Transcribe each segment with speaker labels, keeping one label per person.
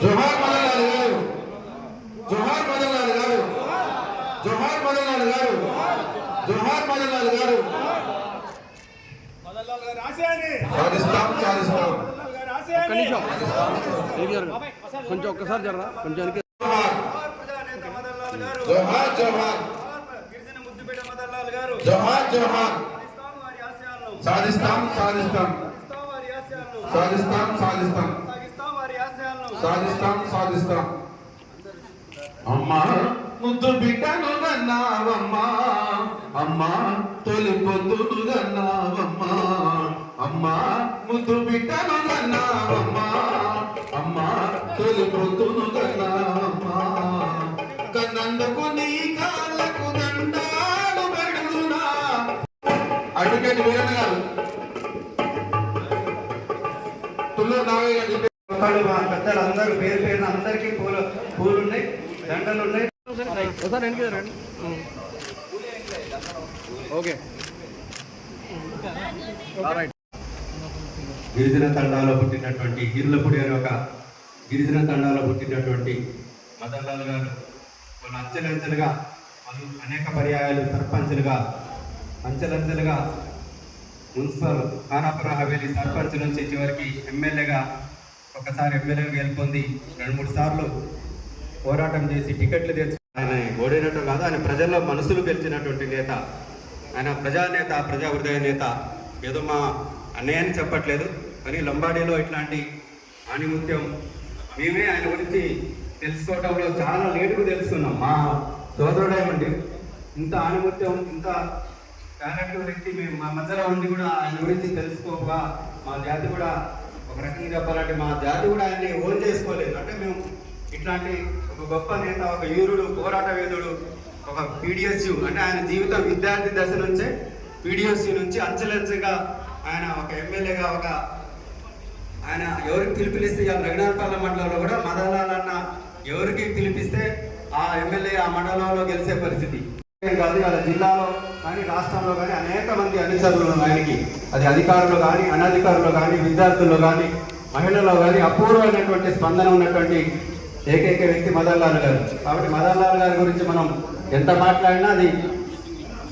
Speaker 1: జోహార్ మదన్లాల్ గారు జోహార్
Speaker 2: మదన్లాల్ గారు జోహార్
Speaker 1: మదన్లాల్ గారు జోహార్
Speaker 2: మదన్లాల్ గారు
Speaker 3: సాధిస్తాం సాధిస్తాం కొంచెం ఒక్కసారి జరరా కొంచెం
Speaker 1: జోహార్
Speaker 2: జోహార్
Speaker 1: జోహార్ జోహార్
Speaker 2: సాధిస్తాం
Speaker 1: సాధిస్తాం సాధిస్తాం
Speaker 2: సాధిస్తాం
Speaker 1: సాధిస్తాం సాధిస్తాం. అమ్మా ముద్దు బిడ్డను గన్నావమ్మా అమ్మా తొలి పొద్దును గన్నావమ్మా అమ్మా ముద్దు బిడ్డను గన్నావమ్మా అమ్మా తొలి పొద్దును గన్నావమ్మా కన్నందుకు నీ కాళ్ళకు దండాలు పెడుతున్నా. అడ్వకేట్ వీరన్న గారు. తుల్లూరు నాగయ్య గారు
Speaker 4: మా పెద్దలు అందరూ పేరు పేరున అందరికీ పూలు పూలు ఉన్నాయి దండలు ఉన్నాయి
Speaker 3: ఓకే.
Speaker 4: గిరిజన తండాలో పుట్టినటువంటి గిర్లపూడి అనే ఒక గిరిజన తండాలో పుట్టినటువంటి మదన్లాల్ గారు వాళ్ళు అంచెలంచెలుగా వాళ్ళు అనేక పర్యాయాలు సర్పంచులుగా అంచెలంచెలుగా మున్సిపల్ ఖానాపురం హవేలీ సర్పంచ్ నుంచి చివరికి ఎమ్మెల్యేగా ఒకసారి ఎమ్మెల్యేగా గెలుపొంది రెండు మూడు సార్లు పోరాటం చేసి టికెట్లు తెచ్చు ఆయన ఓడినట్టు కాదు ఆయన ప్రజల్లో మనసులు గెలిచినటువంటి నేత. ఆయన ప్రజానేత ప్రజా హృదయ నేత. ఏదో మా అన్నయ్య అని చెప్పట్లేదు కానీ లంబాడీలో ఇట్లాంటి ఆణిముత్యం మేమే ఆయన గురించి తెలుసుకోవడంలో చాలా లేటుగా తెలుసుకున్నాం. మా సోదరుడేమండి ఇంత ఆణిముత్యం ఇంత టాలెంట్ వ్యక్తి మేము మా మధ్యలో ఉండి కూడా ఆయన గురించి తెలుసుకోక మా జాతి కూడా ఒక రకంగా చెప్పాలంటే మా జాతి కూడా ఆయన్ని ఓన్ చేసుకోలేదు. అంటే మేము ఇట్లాంటి ఒక గొప్ప నేత ఒక యూరుడు పోరాట వేదుడు ఒక పీడిఎస్యు అంటే ఆయన జీవితం విద్యార్థి దశ నుంచే పీడిఎస్యు నుంచి అంచెలంచెగా ఆయన ఒక ఎమ్మెల్యేగా ఒక ఆయన ఎవరికి పిలిపిలిస్తే ఇవాళ రఘునాథపాలెం మండలంలో కూడా మదనాల్ ఎవరికి పిలిపిస్తే ఆ ఎమ్మెల్యే ఆ మండలంలో గెలిచే పరిస్థితి. కాదు ఇవాళ జిల్లాలో కానీ రాష్ట్రంలో కానీ అనేక మంది అనుచరులు ఆయనకి. అది అధికారులు కానీ అనధికారులు కానీ విద్యార్థుల్లో కానీ మహిళల్లో కానీ అపూర్వమైనటువంటి స్పందన ఉన్నటువంటి ఏకైక వ్యక్తి మదన్లాల్ గారు. కాబట్టి మదన్లాల్ గారి గురించి మనం ఎంత మాట్లాడినా అది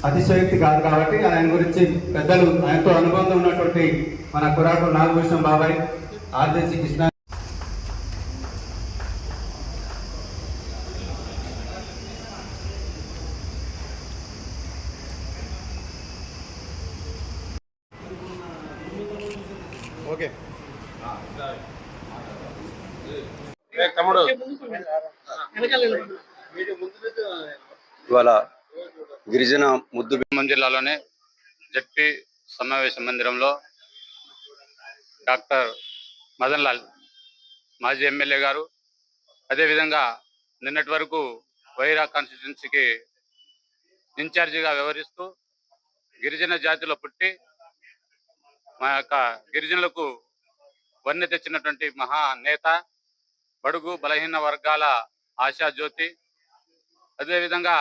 Speaker 4: అతిశయోక్తి కాదు కాబట్టి ఆయన గురించి పెద్దలు ఆయనతో అనుబంధం ఉన్నటువంటి మన కురాకు నాగభూషణం బాబాయ్ ఆర్జేసి కృష్ణ
Speaker 3: ఓకే.
Speaker 1: తమ్ముడు?
Speaker 5: ఇవాళ గిరిజన ముద్దు ఖమ్మం జిల్లాలోనే జడ్పీ సమావేశ మందిరంలో డాక్టర్ మదన్ లాల్ మాజీ ఎమ్మెల్యే గారు అదేవిధంగా నిన్నటి వరకు వైరా కాన్స్టిట్యున్సీకి ఇన్ఛార్జిగా వ్యవహరిస్తూ గిరిజన జాతిలో పుట్టి మా యొక్క గిరిజనులకు వన్నె తెచ్చినటువంటి మహా నేత బడుగు బలహీన వర్గాల ఆశాజ్యోతి అదేవిధంగా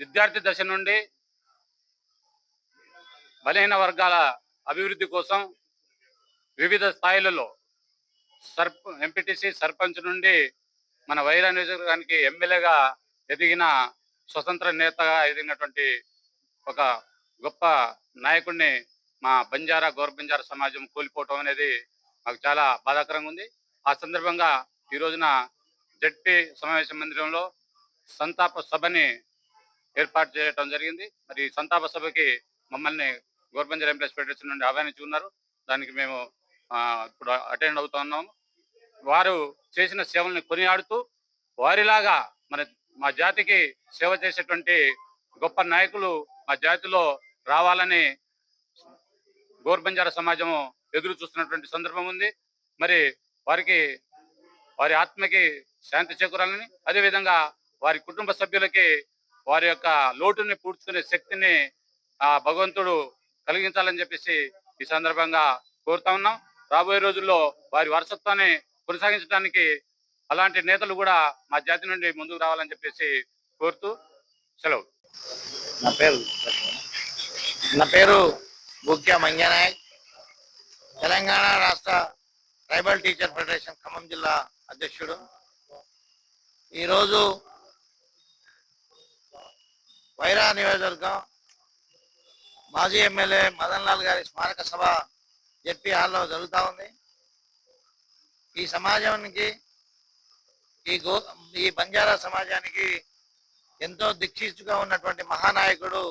Speaker 5: విద్యార్థి దశ నుండి బలహీన వర్గాల అభివృద్ధి కోసం వివిధ స్థాయిలలో సర్ప ఎంపీటీసీ సర్పంచ్ నుండి మన వైరా నియోజకవర్గానికి ఎమ్మెల్యేగా ఎదిగిన స్వతంత్ర నేతగా ఎదిగినటువంటి ఒక గొప్ప నాయకుడిని మా బంజారా గౌర బంజారా సమాజం కోల్పోవటం అనేది మాకు చాలా బాధాకరంగా ఉంది. ఆ సందర్భంగా ఈ రోజున జడ్పీ సమావేశ మందిరంలో సంతాప సభని ఏర్పాటు చేయడం జరిగింది. మరి ఈ సంతాప సభకి మమ్మల్ని గవర్నమెంట్ ఎంప్లాయీస్ ఫెడరేషన్ నుండి ఆహ్వానించి ఉన్నారు దానికి మేము ఇప్పుడు అటెండ్ అవుతా ఉన్నాము. వారు చేసిన సేవల్ని కొనియాడుతూ వారిలాగా మన మా జాతికి సేవ చేసేటువంటి గొప్ప నాయకులు మా జాతిలో రావాలని గోర్బంజార సమాజము ఎదురు చూస్తున్నటువంటి సందర్భం ఉంది. మరి వారికి వారి ఆత్మకి శాంతి చేకూరాలని అదేవిధంగా వారి కుటుంబ సభ్యులకి వారి యొక్క లోటుని పూడ్చుకునే శక్తిని ఆ భగవంతుడు కలిగించాలని చెప్పేసి ఈ సందర్భంగా కోరుతా ఉన్నాం. రాబోయే రోజుల్లో వారి వారసత్వాన్ని కొనసాగించడానికి అలాంటి నేతలు కూడా మా జాతి నుండి ముందుకు రావాలని చెప్పేసి కోరుతూ సెలవు.
Speaker 6: నా పేరు నా పేరు బుక్య మంజనాయక్. తెలంగాణ రాష్ట్ర ట్రైబల్ టీచర్ ఫెడరేషన్ ఖమ్మం జిల్లా అధ్యక్షుడు. ఈరోజు వైరా నియోజకవర్గం మాజీ ఎమ్మెల్యే మదన్ లాల్ గారి స్మారక సభ జెడ్పీ హాల్లో జరుగుతూ ఉంది. ఈ సమాజానికి ఈ గో ఈ బంజారా సమాజానికి ఎంతో దీక్షిస్తుగా ఉన్నటువంటి మహానాయకుడు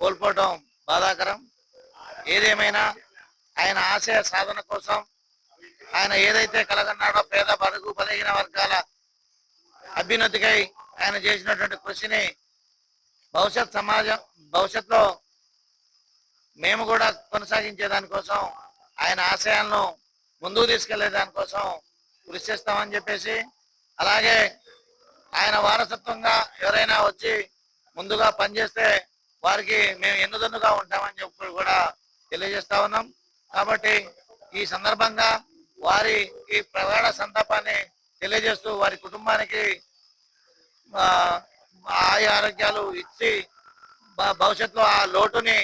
Speaker 6: కోల్పోవడం బాధాకరం. ఏదేమైనా ఆయన ఆశయ సాధన కోసం ఆయన ఏదైతే కలగన్నాడో పేద బడుగు బలహీన వర్గాల అభ్యున్నతికై ఆయన చేసినటువంటి కృషిని భవిష్యత్ సమాజం భవిష్యత్తులో మేము కూడా కొనసాగించే దానికోసం ఆయన ఆశయాలను ముందుకు తీసుకెళ్ళే దానికోసం కృషి చేస్తామని చెప్పేసి అలాగే ఆయన వారసత్వంగా ఎవరైనా వచ్చి ముందుగా పనిచేస్తే వారికి మేము ఎన్నుదన్నుగా ఉంటామని చెప్పి కూడా తెలియజేస్తా ఉన్నాం. కాబట్టి ఈ సందర్భంగా వారి ఈ ప్రగాఢ సంతాపాన్ని తెలియజేస్తూ వారి కుటుంబానికి ఆయు ఆరోగ్యాలు ఇచ్చి భవిష్యత్తులో ఆ లోటుని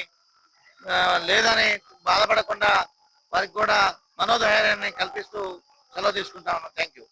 Speaker 6: లేదని బాధపడకుండా వారికి కూడా మనోధైర్యాన్ని కల్పిస్తూ సెలవు తీసుకుంటా ఉన్నాం. Thank you.